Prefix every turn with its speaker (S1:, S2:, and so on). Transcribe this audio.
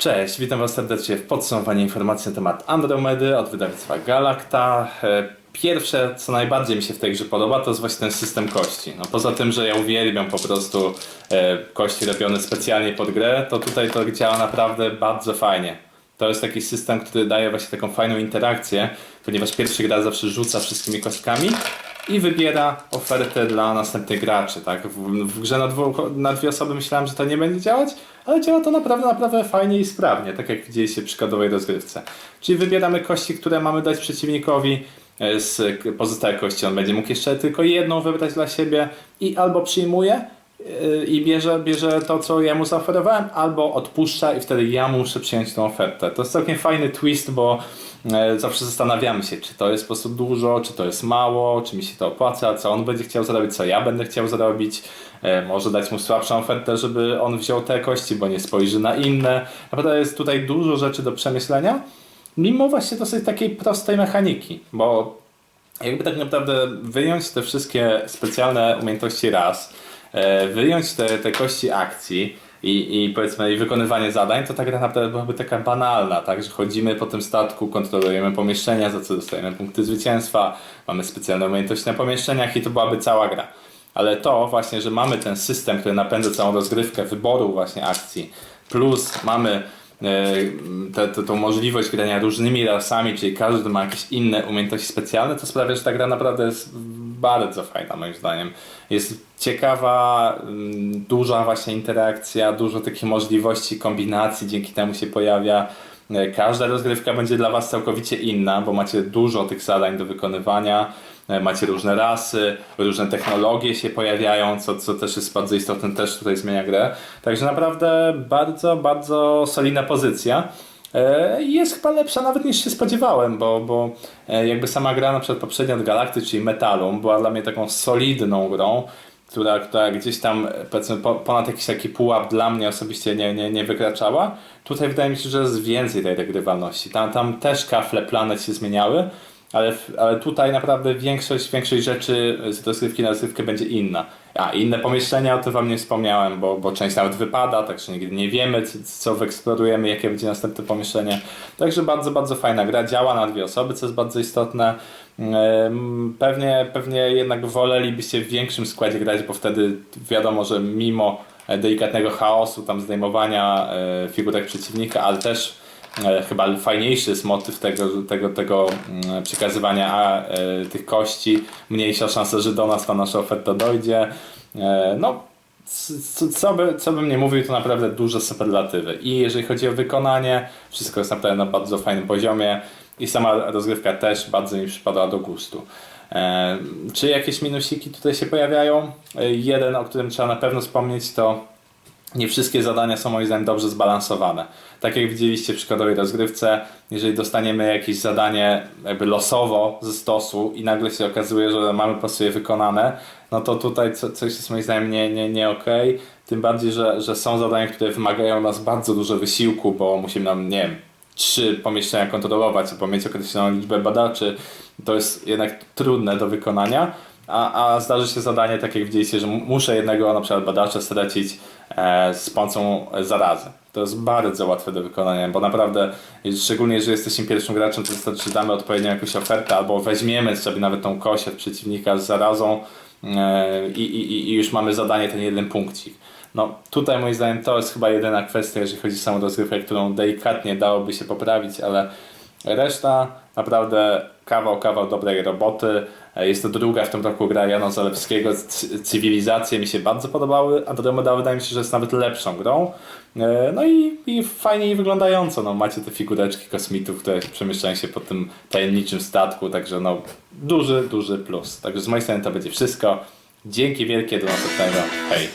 S1: Cześć, witam Was serdecznie w podsumowaniu informacji na temat Andromedy od wydawnictwa Galacta. E, Pierwsze, co najbardziej mi się w tej grze podoba, to jest właśnie ten system kości. No poza tym, że ja uwielbiam po prostu e, kości robione specjalnie pod grę, to tutaj to działa naprawdę bardzo fajnie. To jest taki system, który daje właśnie taką fajną interakcję, ponieważ pierwszy gra zawsze rzuca wszystkimi kostkami i wybiera ofertę dla następnych graczy. Tak? W, w grze na, dwu, na dwie osoby myślałem, że to nie będzie działać, ale działa to naprawdę, naprawdę fajnie i sprawnie, tak jak widzieliście w przykładowej rozgrywce. Czyli wybieramy kości, które mamy dać przeciwnikowi, e, z pozostałe kości on będzie mógł jeszcze tylko jedną wybrać dla siebie i albo przyjmuje yy, i bierze, bierze to, co ja mu zaoferowałem, albo odpuszcza i wtedy ja muszę przyjąć tą ofertę. To jest całkiem fajny twist, bo e, zawsze zastanawiamy się, czy to jest po prostu dużo, czy to jest mało, czy mi się to opłaca, co on będzie chciał zarobić, co ja będę chciał zarobić. E, może dać mu słabszą ofertę, żeby on wziął te kości, bo nie spojrzy na inne. Naprawdę jest tutaj dużo rzeczy do przemyślenia, mimo właśnie dosyć takiej prostej mechaniki, bo jakby tak naprawdę wyjąć te wszystkie specjalne umiejętności raz, e, wyjąć te, te kości akcji i, i powiedzmy i wykonywanie zadań, to ta gra naprawdę byłaby taka banalna, tak, że chodzimy po tym statku, kontrolujemy pomieszczenia, za co dostajemy punkty zwycięstwa, mamy specjalne umiejętności na pomieszczeniach i to byłaby cała gra. Ale to właśnie, że mamy ten system, który napędza całą rozgrywkę wyboru właśnie akcji, plus mamy e, tę te, tą możliwość grania różnymi rasami, czyli każdy ma jakieś inne umiejętności specjalne, to sprawia, że ta gra naprawdę jest bardzo fajna moim zdaniem. Jest ciekawa, mm, duża właśnie interakcja, dużo takich możliwości, kombinacji dzięki temu się pojawia. E, Każda rozgrywka będzie dla Was całkowicie inna, bo macie dużo tych zadań do wykonywania. E, Macie różne rasy, różne technologie się pojawiają, co, co też jest bardzo istotne, też tutaj zmienia grę. Także naprawdę bardzo, bardzo solidna pozycja. E, Jest chyba lepsza nawet niż się spodziewałem, bo, bo e, jakby sama gra na przykład poprzednia od Galakty, czyli Metalum, była dla mnie taką solidną grą, która, która gdzieś tam e, powiedzmy po, ponad jakiś taki pułap dla mnie osobiście nie, nie, nie wykraczała. Tutaj wydaje mi się, że jest więcej tej regrywalności. Tam, tam też kafle planet się zmieniały, ale, ale tutaj naprawdę większość, większość rzeczy z rozgrywki na rozgrywkę będzie inna. A inne pomieszczenia, o tym wam nie wspomniałem, bo, bo część nawet wypada, także nigdy nie wiemy, co, co wyeksplorujemy, jakie będzie następne pomieszczenie. Także bardzo, bardzo fajna gra, działa na dwie osoby, co jest bardzo istotne. Em, Pewnie, pewnie jednak wolelibyście w większym składzie grać, bo wtedy wiadomo, że mimo delikatnego chaosu, tam zdejmowania e, figurek przeciwnika, ale też chyba fajniejszy jest motyw tego, tego, tego mm, przekazywania e, tych kości, mniejsza szansa, że do nas ta nasza oferta dojdzie. E, no, co, co, by, co bym nie mówił, to naprawdę duże superlatywy. I jeżeli chodzi o wykonanie, wszystko jest naprawdę na bardzo fajnym poziomie i sama rozgrywka też bardzo mi przypadała do gustu. E, czy jakieś minusiki tutaj się pojawiają? E, jeden, o którym trzeba na pewno wspomnieć, to nie wszystkie zadania są moim zdaniem dobrze zbalansowane. Tak jak widzieliście w przykładowej rozgrywce, jeżeli dostaniemy jakieś zadanie jakby losowo ze stosu i nagle się okazuje, że mamy po prostu wykonane, no to tutaj co, coś jest moim zdaniem nie, nie, nie okej. Tym bardziej, że, że są zadania, które wymagają nas bardzo dużo wysiłku, bo musimy nam, nie wiem, trzy pomieszczenia kontrolować, albo mieć określoną liczbę badaczy. To jest jednak trudne do wykonania. A, a zdarzy się zadanie, tak jak widzieliście, że muszę jednego na przykład badacza stracić e, z pomocą zarazy. To jest bardzo łatwe do wykonania, bo naprawdę, szczególnie jeżeli jesteśmy pierwszym graczem, to wystarczy, że damy odpowiednią jakąś ofertę, albo weźmiemy sobie nawet tą kosię przeciwnika z zarazą e, i, i, i już mamy zadanie, ten jeden punkcik. No tutaj moim zdaniem to jest chyba jedyna kwestia, jeżeli chodzi o samą rozgrywkę, którą delikatnie dałoby się poprawić, ale reszta naprawdę kawał, kawał dobrej roboty. E, Jest to druga w tym roku gra Jana Zalewskiego. Cywilizacje mi się bardzo podobały, Andromeda wydaje mi się, że jest nawet lepszą grą. E, No i, i fajniej wyglądająco. No, macie te figureczki kosmitów, które przemieszczają się po tym tajemniczym statku, także no duży, duży plus. Także z mojej strony to będzie wszystko. Dzięki wielkie, do następnego. Hej!